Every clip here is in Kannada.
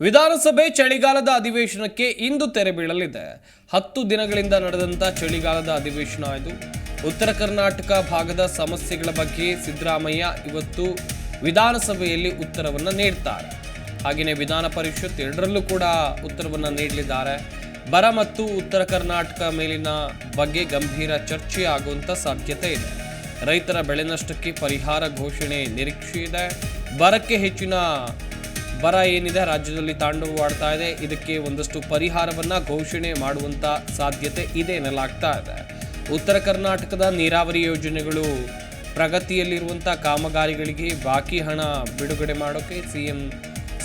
ವಿಧಾನಸಭೆ ಚಳಿಗಾಲದ ಅಧಿವೇಶನಕ್ಕೆ ಇಂದು ತೆರೆ ಬೀಳಲಿದೆ. ಹತ್ತು ದಿನಗಳಿಂದ ನಡೆದಂಥ ಚಳಿಗಾಲದ ಅಧಿವೇಶನ ಇದು. ಉತ್ತರ ಕರ್ನಾಟಕ ಭಾಗದ ಸಮಸ್ಯೆಗಳ ಬಗ್ಗೆ ಸಿದ್ದರಾಮಯ್ಯ ಇವತ್ತು ವಿಧಾನಸಭೆಯಲ್ಲಿ ಉತ್ತರವನ್ನು ನೀಡ್ತಾರೆ. ಹಾಗೆಯೇ ವಿಧಾನ ಪರಿಷತ್ ಎರಡರಲ್ಲೂ ಕೂಡ ಉತ್ತರವನ್ನು ನೀಡಲಿದ್ದಾರೆ. ಬರ ಮತ್ತು ಉತ್ತರ ಕರ್ನಾಟಕ ಮೇಲಿನ ಬಗ್ಗೆ ಗಂಭೀರ ಚರ್ಚೆ ಆಗುವಂತ ಸಾಧ್ಯತೆ ಇದೆ. ರೈತರ ಬೆಳೆ ನಷ್ಟಕ್ಕೆ ಪರಿಹಾರ ಘೋಷಣೆ ನಿರೀಕ್ಷೆ ಇದೆ. ಬರಕ್ಕೆ ಹೆಚ್ಚಿನ ಬರ ಏನಿದೆ ರಾಜ್ಯದಲ್ಲಿ ತಾಂಡವವಾಡ್ತಾ ಇದೆ, ಇದಕ್ಕೆ ಒಂದಷ್ಟು ಪರಿಹಾರವನ್ನ ಘೋಷಣೆ ಮಾಡುವಂತ ಸಾಧ್ಯತೆ ಇದೆ ಎನ್ನಲಾಗ್ತಾ ಇದೆ. ಉತ್ತರ ಕರ್ನಾಟಕದ ನೀರಾವರಿ ಯೋಜನೆಗಳು ಪ್ರಗತಿಯಲ್ಲಿರುವಂಥ ಕಾಮಗಾರಿಗಳಿಗೆ ಬಾಕಿ ಹಣ ಬಿಡುಗಡೆ ಮಾಡೋಕೆ ಸಿಎಂ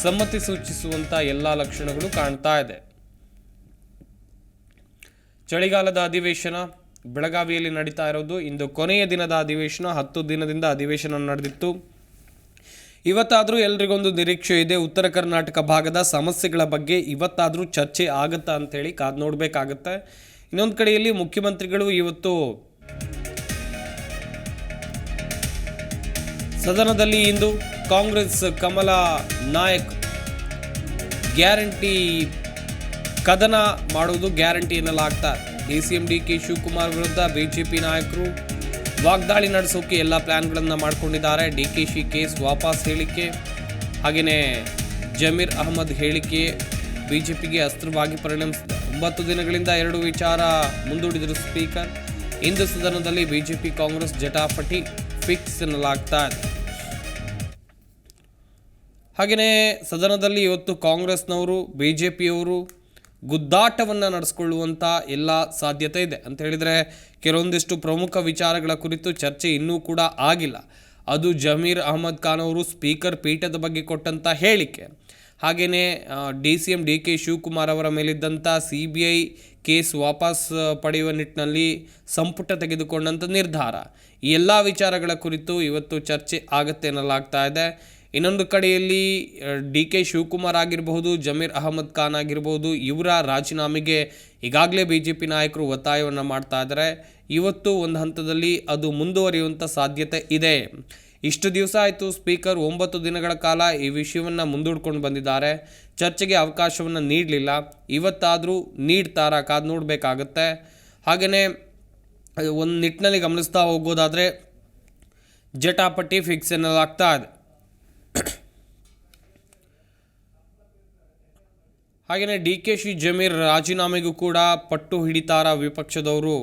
ಸಮ್ಮತಿ ಸೂಚಿಸುವಂತ ಎಲ್ಲ ಲಕ್ಷಣಗಳು ಕಾಣ್ತಾ ಇದೆ. ಚಳಿಗಾಲದ ಅಧಿವೇಶನ, ಬೆಳಗಾವಿಯಲ್ಲಿ ನಡೀತಾ ಇರೋದು ಇಂದು ಕೊನೆಯ ದಿನದ ಅಧಿವೇಶನ, ಹತ್ತು ದಿನದಿಂದ ಅಧಿವೇಶನ ನಡೆದಿತ್ತು. ಇವತ್ತಾದರೂ ಎಲ್ರಿಗೊಂದು ನಿರೀಕ್ಷೆ ಇದೆ. ಉತ್ತರ ಕರ್ನಾಟಕ ಭಾಗದ ಸಮಸ್ಯೆಗಳ ಬಗ್ಗೆ ಇವತ್ತಾದರೂ ಚರ್ಚೆ ಆಗುತ್ತಾ ಅಂತೇಳಿ ಕಾದು ನೋಡಬೇಕಾಗತ್ತೆ. ಇನ್ನೊಂದು ಕಡೆಯಲ್ಲಿ ಮುಖ್ಯಮಂತ್ರಿಗಳು ಇವತ್ತು ಸದನದಲ್ಲಿ ಇಂದು ಕಾಂಗ್ರೆಸ್ ಕಮಲ ನಾಯಕ್ ಗ್ಯಾರಂಟಿ ಕದನ ಮಾಡುವುದು guarantee ಎನ್ನಲಾಗ್ತಾ D C M D K Shivakumar ವಿರುದ್ಧ ಬಿಜೆಪಿ ನಾಯಕರು ವಾಗ್ದಾಳಿ ನಡೆಸೋಕೆ ಎಲ್ಲ ಪ್ಲ್ಯಾನ್ಗಳನ್ನು ಮಾಡ್ಕೊಂಡಿದ್ದಾರೆ. ಡಿ ಕೆ ಶಿ ಕೇಸ್ ವಾಪಸ್ ಹೇಳಿಕೆ. ಹಾಗೆಯೇ ಜಮೀರ್ ಅಹಮದ್ ಹೇಳಿಕೆ ಬಿ ಜೆ ಪಿಗೆ ಅಸ್ತ್ರವಾಗಿ ಪರಿಣಮಿಸಿದೆ. ಒಂಬತ್ತು ದಿನಗಳಿಂದ ಎರಡು ವಿಚಾರ ಮುಂದೂಡಿದರು ಸ್ಪೀಕರ್. ಇಂದು ಸದನದಲ್ಲಿ ಬಿಜೆಪಿ ಕಾಂಗ್ರೆಸ್ ಜಟಾಪಟಿ ಫಿಕ್ಸ್ ಎನ್ನಲಾಗ್ತಾ ಇದೆ. ಹಾಗೆಯೇ ಸದನದಲ್ಲಿ ಇವತ್ತು ಕಾಂಗ್ರೆಸ್ನವರು ಬಿ ಜೆ ಪಿಯವರು ಗುದ್ದಾಟವನ್ನು ನಡೆಸ್ಕೊಳ್ಳುವಂಥ ಎಲ್ಲ ಸಾಧ್ಯತೆ ಇದೆ. ಅಂತ ಹೇಳಿದರೆ, ಕೆಲವೊಂದಿಷ್ಟು ಪ್ರಮುಖ ವಿಚಾರಗಳ ಕುರಿತು ಚರ್ಚೆ ಇನ್ನೂ ಕೂಡ ಆಗಿಲ್ಲ. ಅದು ಜಮೀರ್ ಅಹಮದ್ ಖಾನ್ ಅವರು ಸ್ಪೀಕರ್ ಪೀಠದ ಬಗ್ಗೆ ಕೊಟ್ಟಂಥ ಹೇಳಿಕೆ. ಹಾಗೆಯೇ D C M D K Shivakumar ಅವರ ಮೇಲಿದ್ದಂಥ ಸಿ ಬಿ ಐ ಕೇಸ್ ವಾಪಸ್ ಪಡೆಯುವ ನಿಟ್ಟಿನಲ್ಲಿ ಸಂಪುಟ ತೆಗೆದುಕೊಂಡಂಥ ನಿರ್ಧಾರ. ಈ ಎಲ್ಲ ವಿಚಾರಗಳ ಕುರಿತು ಇವತ್ತು ಚರ್ಚೆ ಆಗತ್ತೆ ಎನ್ನಲಾಗ್ತಾ ಇದೆ. ಇನ್ನೊಂದು ಕಡೆಯಲ್ಲಿ ಡಿ ಕೆ ಶಿವಕುಮಾರ್ ಆಗಿರಬಹುದು, ಜಮೀರ್ ಅಹಮದ್ ಖಾನ್ ಆಗಿರಬಹುದು, ಇವರ ರಾಜೀನಾಮೆಗೆ ಈಗಾಗಲೇ ಬಿ ಜೆ ಪಿ ನಾಯಕರು ಒತ್ತಾಯವನ್ನು ಮಾಡ್ತಾ ಇದ್ದಾರೆ. ಇವತ್ತು ಒಂದು ಹಂತದಲ್ಲಿ ಅದು ಮುಂದುವರಿಯುವಂಥ ಸಾಧ್ಯತೆ ಇದೆ. ಇಷ್ಟು ದಿವಸ ಆಯಿತು ಸ್ಪೀಕರ್, ಒಂಬತ್ತು ದಿನಗಳ ಕಾಲ ಈ ವಿಷಯವನ್ನು ಮುಂದೂಡ್ಕೊಂಡು ಬಂದಿದ್ದಾರೆ. ಚರ್ಚೆಗೆ ಅವಕಾಶವನ್ನು ನೀಡಲಿಲ್ಲ. ಇವತ್ತಾದರೂ ನೀಡ್ತಾರಾ ಕಾದು ನೋಡಬೇಕಾಗತ್ತೆ. ಹಾಗೆಯೇ ಒಂದು ನಿಟ್ಟಿನಲ್ಲಿ ಗಮನಿಸ್ತಾ ಹೋಗೋದಾದರೆ ಜಟಾಪಟ್ಟಿ ಫಿಕ್ಸ್ ಎನ್ನಲಾಗ್ತಾ ಇದೆ. ಹಾಗೆಯೇ ಡಿ ಕೆ ಶಿ ಜಮೀರ್ ರಾಜೀನಾಮೆಗೂ ಕೂಡ ಪಟ್ಟು ಹಿಡಿತಾರ ವಿಪಕ್ಷದವರು.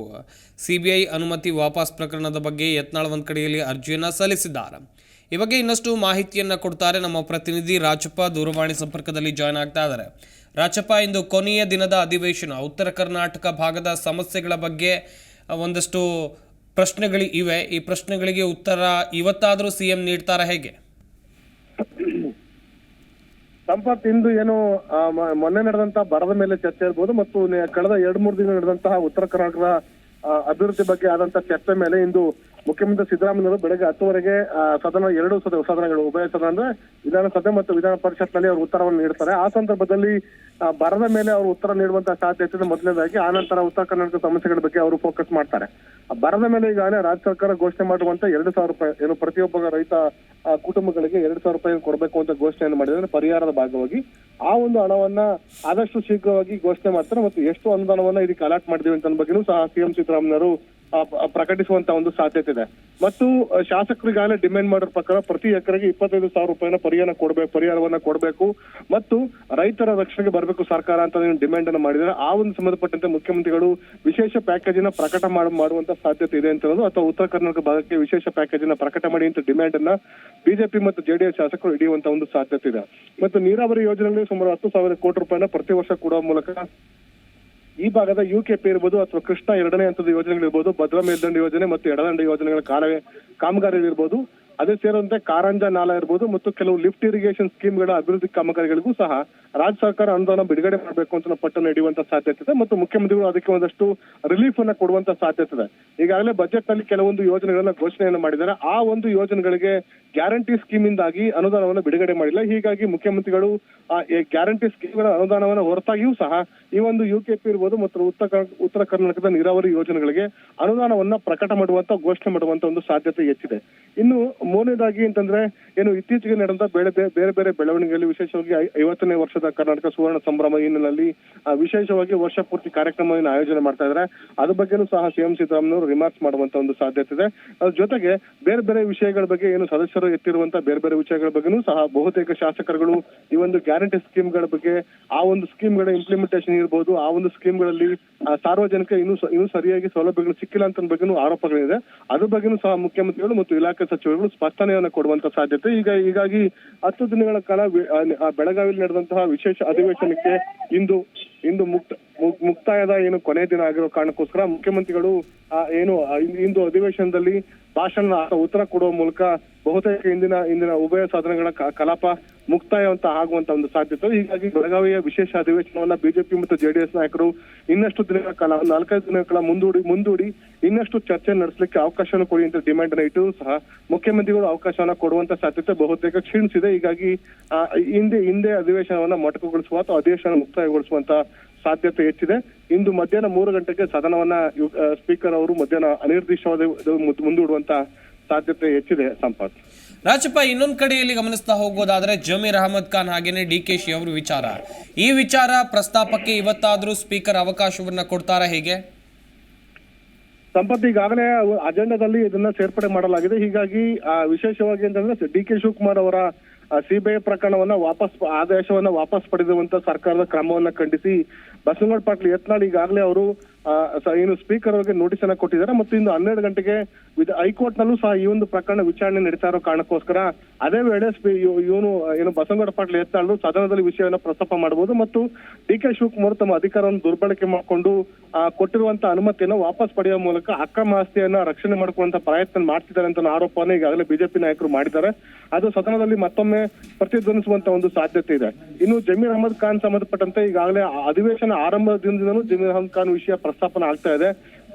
ಸಿ ಬಿ ಐ ಅನುಮತಿ ವಾಪಸ್ ಪ್ರಕರಣದ ಬಗ್ಗೆ ಯತ್ನಾಳ್ ಒಂದು ಕಡೆಯಲ್ಲಿ ಅರ್ಜಿಯನ್ನು ಸಲ್ಲಿಸಿದ್ದಾರೆ. ಈ ಬಗ್ಗೆ ಇನ್ನಷ್ಟು ಮಾಹಿತಿಯನ್ನು ಕೊಡ್ತಾರೆ ನಮ್ಮ ಪ್ರತಿನಿಧಿ ರಾಜಪ್ಪ ದೂರವಾಣಿ ಸಂಪರ್ಕದಲ್ಲಿ ಜಾಯ್ನ್ ಆಗ್ತಾ ಇದ್ದಾರೆ. ರಾಜಪ್ಪ, ಇಂದು ಕೊನೆಯ ದಿನದ ಅಧಿವೇಶನ, ಉತ್ತರ ಕರ್ನಾಟಕ ಭಾಗದ ಸಮಸ್ಯೆಗಳ ಬಗ್ಗೆ ಒಂದಷ್ಟು ಪ್ರಶ್ನೆಗಳು ಇವೆ ಈ ಪ್ರಶ್ನೆಗಳಿಗೆ ಉತ್ತರ ಇವತ್ತಾದರೂ ಸಿ ಎಂ ನೀಡ್ತಾರಾ ಹೇಗೆ? ಸಂಪತ್ ಇಂದು ಏನು ಮೊನ್ನೆ ನಡೆದಂತಹ ಬರದ ಮೇಲೆ ಚರ್ಚೆ ಇರ್ಬೋದು ಮತ್ತು ಕಳೆದ ಎರಡ್ ಮೂರು ದಿನ ನಡೆದಂತಹ ಉತ್ತರ ಕರ್ನಾಟಕದ ಅಭಿವೃದ್ಧಿ ಬಗ್ಗೆ ಆದಂತಹ ಚರ್ಚೆ ಮೇಲೆ ಇಂದು ಮುಖ್ಯಮಂತ್ರಿ ಸಿದ್ದರಾಮಯ್ಯವರು ಬೆಳಗ್ಗೆ ಹತ್ತುವರೆಗೆ ಸದನ ಎರಡು ಸದ ಸದನಗಳು ಉಭಯ ಸದನ ಅಂದ್ರೆ ವಿಧಾನಸಭೆ ಮತ್ತು ವಿಧಾನ ಪರಿಷತ್ನಲ್ಲಿ ಅವರು ಉತ್ತರವನ್ನು ನೀಡ್ತಾರೆ. ಆ ಸಂದರ್ಭದಲ್ಲಿ ಬರದ ಮೇಲೆ ಅವರು ಉತ್ತರ ನೀಡುವಂತಹ ಸಾಧ್ಯತೆ ಮೊದಲನೇದಾಗಿ, ಆ ನಂತರ ಉತ್ತರ ಕರ್ನಾಟಕ ಸಮಸ್ಯೆಗಳ ಬಗ್ಗೆ ಅವರು ಫೋಕಸ್ ಮಾಡ್ತಾರೆ. ಬರದ ಮೇಲೆ ಈಗಾಗಲೇ ರಾಜ್ಯ ಸರ್ಕಾರ ಘೋಷಣೆ ಮಾಡುವಂತ ಎರಡು ಸಾವಿರ ರೂಪಾಯಿ, ಏನು ಪ್ರತಿಯೊಬ್ಬ ರೈತ ಕುಟುಂಬಗಳಿಗೆ ಎರಡು ಸಾವಿರ ರೂಪಾಯಿ ಕೊಡಬೇಕು ಅಂತ ಘೋಷಣೆಯನ್ನು ಮಾಡಿದ್ರೆ ಪರಿಹಾರದ ಭಾಗವಾಗಿ ಆ ಒಂದು ಹಣವನ್ನ ಆದಷ್ಟು ಶೀಘ್ರವಾಗಿ ಘೋಷಣೆ ಮಾಡ್ತಾರೆ. ಮತ್ತು ಎಷ್ಟು ಅನುದಾನವನ್ನ ಇದಕ್ಕೆ ಅಲಾಟ್ ಮಾಡಿದೀವಿ ಅಂತ ಬಗ್ಗೆ ಬಗ್ಗೆನೂ ಸಹ ಸಿಎಂ ಸಿದ್ದರಾಮಯ್ಯವರು ಪ್ರಕಟಿಸುವಂತ ಒಂದು ಸಾಧ್ಯತೆ ಇದೆ. ಮತ್ತು ಶಾಸಕರಿಗಾಗಲೇ ಡಿಮ್ಯಾಂಡ್ ಮಾಡೋ ಪ್ರಕಾರ ಪ್ರತಿ ಎಕರೆಗೆ ಇಪ್ಪತ್ತೈದು ಸಾವಿರ ರೂಪಾಯಿನ ಪರಿಹಾರ ಕೊಡಬೇಕು ಪರಿಹಾರವನ್ನ ಕೊಡಬೇಕು. ಮತ್ತು ರೈತರ ರಕ್ಷಣೆಗೆ ಬರಬೇಕು ಸರ್ಕಾರ ಅಂತ ನೀವು ಡಿಮ್ಯಾಂಡ್ ಅನ್ನು ಮಾಡಿದರೆ ಆ ಒಂದು ಸಂಬಂಧಪಟ್ಟಂತೆ ಮುಖ್ಯಮಂತ್ರಿಗಳು ವಿಶೇಷ ಪ್ಯಾಕೇಜ್ ಅನ್ನ ಪ್ರಕಟ ಮಾಡ, ಮಾಡುವಂತ ಸಾಧ್ಯತೆ ಇದೆ ಅಂತ ಹೇಳೋದು ಅಥವಾ ಉತ್ತರ ಕರ್ನಾಟಕ ಭಾಗಕ್ಕೆ ವಿಶೇಷ ಪ್ಯಾಕೇಜ್ ಅನ್ನ ಪ್ರಕಟ ಮಾಡಿ ಅಂತ ಡಿಮ್ಯಾಂಡ್ ಅನ್ನ ಬಿಜೆಪಿ ಮತ್ತು ಜೆಡಿಎಸ್ ಶಾಸಕರು ಹಿಡಿಯುವಂತ ಒಂದು ಸಾಧ್ಯತೆ ಇದೆ. ಮತ್ತು ನೀರಾವರಿ ಯೋಜನೆಗಳಿಗೆ ಸುಮಾರು ಹತ್ತು ಸಾವಿರ ಕೋಟಿ ರೂಪಾಯಿನ ಪ್ರತಿ ವರ್ಷ ಕೊಡುವ ಮೂಲಕ ಈ ಭಾಗದ ಯು ಕೆ ಇರ್ಬೋದು ಅಥವಾ ಕೃಷ್ಣ ಎರಡನೇ ಹಂತದ ಯೋಜನೆಗಳಿರ್ಬೋದು ಭದ್ರಾ ಮೇಲ್ದಂಡ ಯೋಜನೆ ಮತ್ತು ಎಡದಂಡ ಯೋಜನೆಗಳ ಕಾಮಗಾರಿಗಳಿರ್ಬೋದು ಅದೇ ಸೇರಿದಂತೆ ಕಾರಂಜ ನಾಲ ಇರ್ಬೋದು ಮತ್ತು ಕೆಲವು ಲಿಫ್ಟ್ ಇರಿಗೇಷನ್ ಸ್ಕೀಮ್ಗಳ ಅಭಿವೃದ್ಧಿ ಕಾಮಗಾರಿಗಳಿಗೂ ಸಹ ರಾಜ್ಯ ಸರ್ಕಾರ ಅನುದಾನ ಬಿಡುಗಡೆ ಮಾಡಬೇಕು ಅಂತ ಪಟ್ಟು ನಡೆಯುವಂತ ಸಾಧ್ಯತೆ ಇದೆ ಮತ್ತು ಮುಖ್ಯಮಂತ್ರಿಗಳು ಅದಕ್ಕೆ ಒಂದಷ್ಟು ರಿಲೀಫ್ ಅನ್ನ ಕೊಡುವಂತ ಸಾಧ್ಯತೆ ಇದೆ. ಈಗಾಗಲೇ ಬಜೆಟ್ನಲ್ಲಿ ಕೆಲವೊಂದು ಯೋಜನೆಗಳನ್ನ ಘೋಷಣೆಯನ್ನು ಮಾಡಿದ್ದಾರೆ. ಆ ಒಂದು ಯೋಜನೆಗಳಿಗೆ ಗ್ಯಾರಂಟಿ ಸ್ಕೀಮ್ ಇಂದಾಗಿ ಅನುದಾನವನ್ನು ಬಿಡುಗಡೆ ಮಾಡಿಲ್ಲ. ಹೀಗಾಗಿ ಮುಖ್ಯಮಂತ್ರಿಗಳು ಆ ಗ್ಯಾರಂಟಿ ಸ್ಕೀಮ್ಗಳ ಅನುದಾನವನ್ನು ಹೊರತಾಗಿಯೂ ಸಹ ಈ ಒಂದು ಯುಕೆಪಿ ಇರ್ಬೋದು ಮತ್ತು ಉತ್ತರ ಕರ್- ಉತ್ತರ ಕರ್ನಾಟಕದ ನೀರಾವರಿ ಯೋಜನೆಗಳಿಗೆ ಅನುದಾನವನ್ನ ಪ್ರಕಟ ಮಾಡುವಂತ, ಘೋಷಣೆ ಮಾಡುವಂತ ಒಂದು ಸಾಧ್ಯತೆ ಹೆಚ್ಚಿದೆ. ಇನ್ನು ಮೂರನೇದಾಗಿ ಅಂತಂದ್ರೆ, ಏನು ಇತ್ತೀಚೆಗೆ ನಡೆದ ಬೇರೆ ಬೇರೆ- ಬೇರೆ ಬೆಳವಣಿಗೆಯಲ್ಲಿ ವಿಶೇಷವಾಗಿ ಐವತ್ತನೇ ವರ್ಷದ ಕರ್ನಾಟಕ ಸುವರ್ಣ ಸಂಭ್ರಮ ಹಿನ್ನೆಲೆಯಲ್ಲಿ ವಿಶೇಷವಾಗಿ ವರ್ಷ ಪೂರ್ತಿ ಕಾರ್ಯಕ್ರಮವನ್ನು ಆಯೋಜನೆ ಮಾಡ್ತಾ ಇದ್ದಾರೆ. ಅದ್ರ ಬಗ್ಗೆನೂ ಸಹ ಸಿಎಂ ಸಿದ್ದರಾಮಯ್ಯ ರಿಮಾರ್ಕ್ಸ್ ಮಾಡುವಂತ ಒಂದು ಸಾಧ್ಯತೆ ಇದೆ. ಅದ್ರ ಜೊತೆಗೆ ಬೇರೆ ಬೇರೆ ವಿಷಯಗಳ ಬಗ್ಗೆ ಏನು ಎತ್ತಿರುವಂತ ಬೇರೆ ಬೇರೆ ವಿಷಯಗಳ ಬಗ್ಗೆನೂ ಸಹ ಬಹುತೇಕ ಶಾಸಕರುಗಳು ಈ ಒಂದು ಗ್ಯಾರಂಟಿ ಸ್ಕೀಮ್ಗಳ ಬಗ್ಗೆ, ಆ ಒಂದು ಸ್ಕೀಮ್ಗಳ ಇಂಪ್ಲಿಮೆಂಟೇಷನ್ ಇರ್ಬೋದು, ಆ ಒಂದು ಸ್ಕೀಮ್ಗಳಲ್ಲಿ ಗಳಲ್ಲಿ ಸಾರ್ವಜನಿಕ ಇನ್ನೂ ಇನ್ನೂ ಸರಿಯಾಗಿ ಸೌಲಭ್ಯಗಳು ಸಿಕ್ಕಿಲ್ಲ ಅಂತ ಬಗ್ಗೆನೂ ಆರೋಪಗಳಿದೆ. ಅದ್ರ ಬಗ್ಗೆನೂ ಸಹ ಮುಖ್ಯಮಂತ್ರಿಗಳು ಮತ್ತು ಇಲಾಖೆ ಸಚಿವರುಗಳು ಸ್ಪಷ್ಟನೆಯನ್ನು ಕೊಡುವಂತ ಸಾಧ್ಯತೆ. ಈಗ, ಹೀಗಾಗಿ ಹತ್ತು ದಿನಗಳ ಕಾಲ ಬೆಳಗಾವಿಯಲ್ಲಿ ನಡೆದಂತಹ ವಿಶೇಷ ಅಧಿವೇಶನಕ್ಕೆ ಇಂದು ಇಂದು ಮುಕ್ತ ಮುಕ್ತಾಯದ ಏನು ಕೊನೆ ದಿನ ಆಗಿರೋ ಕಾರಣಕ್ಕೋಸ್ಕರ ಮುಖ್ಯಮಂತ್ರಿಗಳು ಏನು ಇಂದು- ಅಧಿವೇಶನದಲ್ಲಿ ಭಾಷಣ ಉತ್ತರ ಕೊಡುವ ಮೂಲಕ ಬಹುತೇಕ ಇಂದಿನ ಇಂದಿನ ಉಭಯ ಸದನಗಳ ಕಲಾಪ ಮುಕ್ತಾಯ ಅಂತ ಆಗುವಂತ ಒಂದು ಸಾಧ್ಯತೆ ಹೀಗಾಗಿ ಬೆಳಗಾವಿಯ ವಿಶೇಷ ಅಧಿವೇಶನವನ್ನ ಬಿಜೆಪಿ ಮತ್ತು ಜೆಡಿಎಸ್ ನಾಯಕರು ಇನ್ನಷ್ಟು ದಿನಗಳ ಕಾಲ, ಒಂದು ನಾಲ್ಕೈದು ದಿನಗಳ ಮುಂದೂಡಿ ಮುಂದೂಡಿ ಇನ್ನಷ್ಟು ಚರ್ಚೆ ನಡೆಸಲಿಕ್ಕೆ ಅವಕಾಶವನ್ನು ಕೊಡಿ ಅಂತ ಡಿಮ್ಯಾಂಡ್ ಅನ್ನು ಸಹ ಮುಖ್ಯಮಂತ್ರಿಗಳು ಅವಕಾಶವನ್ನ ಕೊಡುವಂತ ಸಾಧ್ಯತೆ ಬಹುತೇಕ ಕ್ಷೀಣಿಸಿದೆ. ಹೀಗಾಗಿ ಹಿಂದೆ ಹಿಂದೆ ಅಧಿವೇಶನವನ್ನ ಮೊಟಕುಗೊಳಿಸುವ ಅಥವಾ ಅಧಿವೇಶನ ಮುಕ್ತಾಯಗೊಳಿಸುವಂತ ಸಾಧ್ಯತೆ ಹೆಚ್ಚಿದೆ. ಇಂದು ಮಧ್ಯಾಹ್ನ ಮೂರು ಗಂಟೆಗೆ ಸದನವನ್ನ ಸ್ಪೀಕರ್ ಅವರು ಮಧ್ಯಾಹ್ನ ಅನಿರ್ದಿಷ್ಟವಾದ ಮುಂದ್- ಮುಂದೂಡುವಂತ ಸಾಧ್ಯತೆ ಹೆಚ್ಚಿದೆ, ಸಂಪತ್. ರಾಜಪ್ಪ ಇನ್ನೊಂದ್ ಕಡೆಯಲ್ಲಿ ಗಮನಿಸ್ತಾ ಹೋಗೋದಾದ್ರೆ ಜಮೀರ್ ಅಹಮದ್ ಖಾನ್ ಹಾಗೇನೆ ಡಿ ಕೆ ಶಿ ಅವರು ವಿಚಾರ. ಈ ವಿಚಾರ ಪ್ರಸ್ತಾಪಕ್ಕೆ ಇವತ್ತಾದ್ರೂ ಸ್ಪೀಕರ್ ಅವಕಾಶವನ್ನ ಕೊಡ್ತಾರಾ ಹೇಗೆ? ಸಂಪತ್, ಈಗಾಗಲೇ ಅಜೆಂಡಾದಲ್ಲಿ ಇದನ್ನ ಸೇರ್ಪಡೆ ಮಾಡಲಾಗಿದೆ. ಹೀಗಾಗಿ ವಿಶೇಷವಾಗಿ ಅಂತಂದ್ರೆ ಡಿ ಕೆ ಶಿವಕುಮಾರ್ ಅವರ ಸಿಬಿಐ ಪ್ರಕರಣವನ್ನ ವಾಪಸ್, ಆದೇಶವನ್ನ ವಾಪಸ್ ಪಡೆದಿರುವಂತ ಸರ್ಕಾರದ ಕ್ರಮವನ್ನ ಖಂಡಿಸಿ ಬಸವನಗೌಡ ಪಾಟೀಲ್ ಯತ್ನಾಳ್ ಈಗಾಗಲೇ ಅವರು ಏನು ಸ್ಪೀಕರ್ ಅವರಿಗೆ ನೋಟಿಸ್ ಅನ್ನ ಕೊಟ್ಟಿದ್ದಾರೆ ಮತ್ತು ಇಂದು ಹನ್ನೆರಡು ಗಂಟೆಗೆ ವಿಧ ಹೈಕೋರ್ಟ್ ನಲ್ಲೂ ಸಹ ಈ ಒಂದು ಪ್ರಕರಣ ವಿಚಾರಣೆ ನಡೀತಾ ಇರೋ ಕಾರಣಕ್ಕೋಸ್ಕರ ಅದೇ ವೇಳೆ ಇವನು, ಏನು ಬಸವನಗೌಡ ಪಾಟೀಲ್ ಯತ್ನಾಳ್ ಸದನದಲ್ಲಿ ವಿಷಯವನ್ನು ಪ್ರಸ್ತಾಪ ಮಾಡಬಹುದು ಮತ್ತು ಡಿ ಕೆ ಶಿವಕುಮಾರ್ ತಮ್ಮ ಅಧಿಕಾರವನ್ನು ದುರ್ಬಳಕೆ ಮಾಡಿಕೊಂಡು ಕೊಟ್ಟಿರುವಂತ ಅನುಮತಿಯನ್ನು ವಾಪಸ್ ಪಡೆಯುವ ಮೂಲಕ ಅಕ್ರಮ ಆಸ್ತಿಯನ್ನ ರಕ್ಷಣೆ ಮಾಡಿಕೊಳ್ಳುವಂತ ಪ್ರಯತ್ನ ಮಾಡ್ತಿದ್ದಾರೆ ಅಂತ ಆರೋಪವನ್ನು ಈಗಾಗಲೇ ಬಿಜೆಪಿ ನಾಯಕರು ಮಾಡಿದ್ದಾರೆ. ಅದು ಸದನದಲ್ಲಿ ಮತ್ತೊಮ್ಮೆ ಪ್ರತಿಧ್ವನಿಸುವಂತ ಒಂದು ಸಾಧ್ಯತೆ ಇದೆ. ಇನ್ನು ಜಮೀರ್ ಅಹಮದ್ ಖಾನ್ ಸಂಬಂಧಪಟ್ಟಂತೆ ಈಗಾಗಲೇ ಆ ಅಧಿವೇಶನ ದಿನದಿಂದಲೂ ಜಮೀರ್ ಅಹಮದ್ ಖಾನ್ ವಿಷಯ ಪ್ರಸ್ತಾಪನೆ ಆಗ್ತಾ ಇದೆ.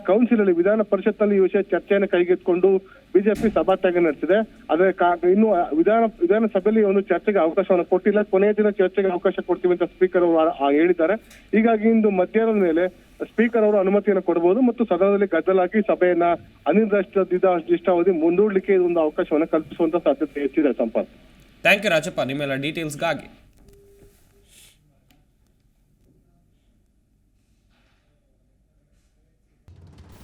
ಕೌನ್ಸಿಲ್ ಅಲ್ಲಿ ವಿಧಾನ ಪರಿಷತ್ನಲ್ಲಿ ಈ ವಿಷಯ ಚರ್ಚೆಯನ್ನು ಕೈಗೆತ್ತಿಕೊಂಡು ಬಿಜೆಪಿ ಸಭಾತ್ಯಾಗ ನಡೆಸಿದೆ. ಅದೇ ಇನ್ನು ವಿಧಾನ, ವಿಧಾನಸಭೆಯಲ್ಲಿ ಒಂದು ಚರ್ಚೆಗೆ ಅವಕಾಶವನ್ನು ಕೊಟ್ಟಿಲ್ಲ. ಕೊನೆಯ ದಿನ ಚರ್ಚೆಗೆ ಅವಕಾಶ ಕೊಡ್ತೀವಿ ಅಂತ ಸ್ಪೀಕರ್ ಅವರು ಹೇಳಿದ್ದಾರೆ. ಹೀಗಾಗಿ ಇಂದು ಮಧ್ಯಾಹ್ನದ ಮೇಲೆ ಸ್ಪೀಕರ್ ಅವರು ಅನುಮತಿಯನ್ನು ಕೊಡಬಹುದು ಮತ್ತು ಸದನದಲ್ಲಿ ಗದ್ದಲಾಗಿ ಸಭೆಯನ್ನ ಅನಿರ್ದಿಷ್ಟಾವಧಿ ಮುಂದೂಡಲಿಕ್ಕೆ ಒಂದು ಅವಕಾಶವನ್ನು ಕಲ್ಪಿಸುವಂತ ಸಾಧ್ಯತೆ ಹೆಚ್ಚಿದೆ ಸಂಪತ್ ಥ್ಯಾಂಕ್ ಯು ರಾಜಪ್ಪ. ನಿಮ್ಮೆಲ್ಲ ಡೀಟೇಲ್ಸ್ಗಾಗಿ